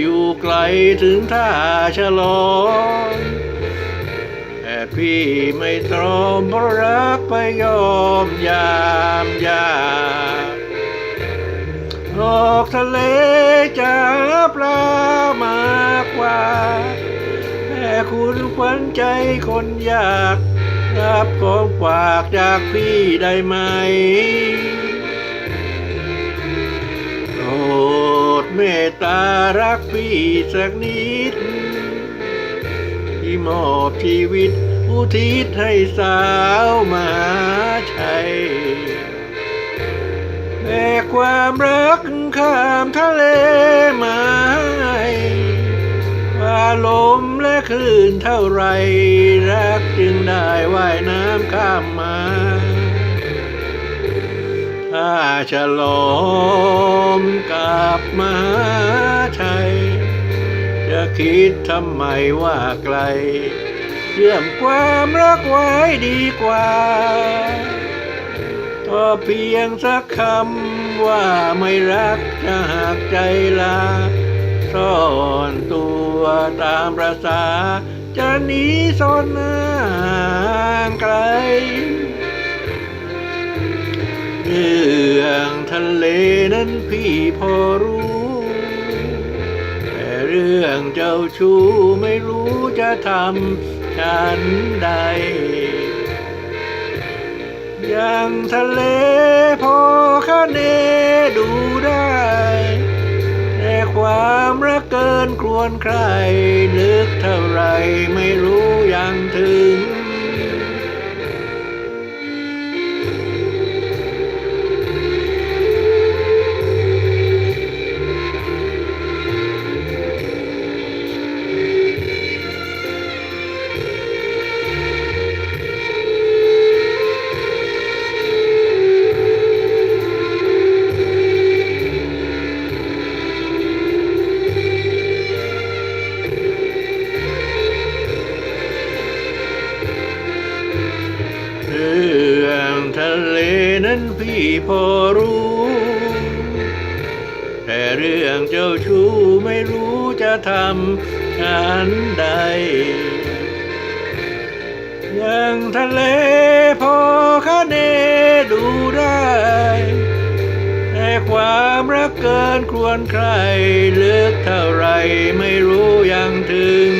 อยู่ไกลถึงท่าฉลองแต่พี่ไม่ตรอมเพราะรักไปยอมยามยากออกทะเลจะปลามากกว่าแต่คุณขวัญใจคนอยากรับของฝากจากพี่ได้ไหม ตารักพี่สักนิด ที่มอบชีวิตอุทิศให้สาวมาชัยแบกความรักข้ามทะเลมาว่าลมและคลื่นเท่าไรรักจึงได้ว่ายน้ำข้ามมาถ้าฉลองกับมา คิดทำไมว่าไกลเชื่อมความรักไว้ดีกว่าต่อเพียงสักคำว่าไม่รักจะหักใจลาซ่อนตัวตามประษา จะหนีซ่อนหน้างไกลเรื่องทะเลนั้นพี่พอรู้ รื่องเจ้าชู้ไม่รู้จะทำฉันใด อย่างทะเลพอคะเนดูได้ แต่ความรักเกินควรใคร นึกเท่าไรไม่รู้ยังถึง นั้นพี่พอรู้ แต่เรื่องเจ้าชู้ไม่รู้จะทำฉันใดย่างทะเลพอคะเนดูได้ แต่ความรักเกินควรใครลึกเท่าไรไม่รู้ยังถึง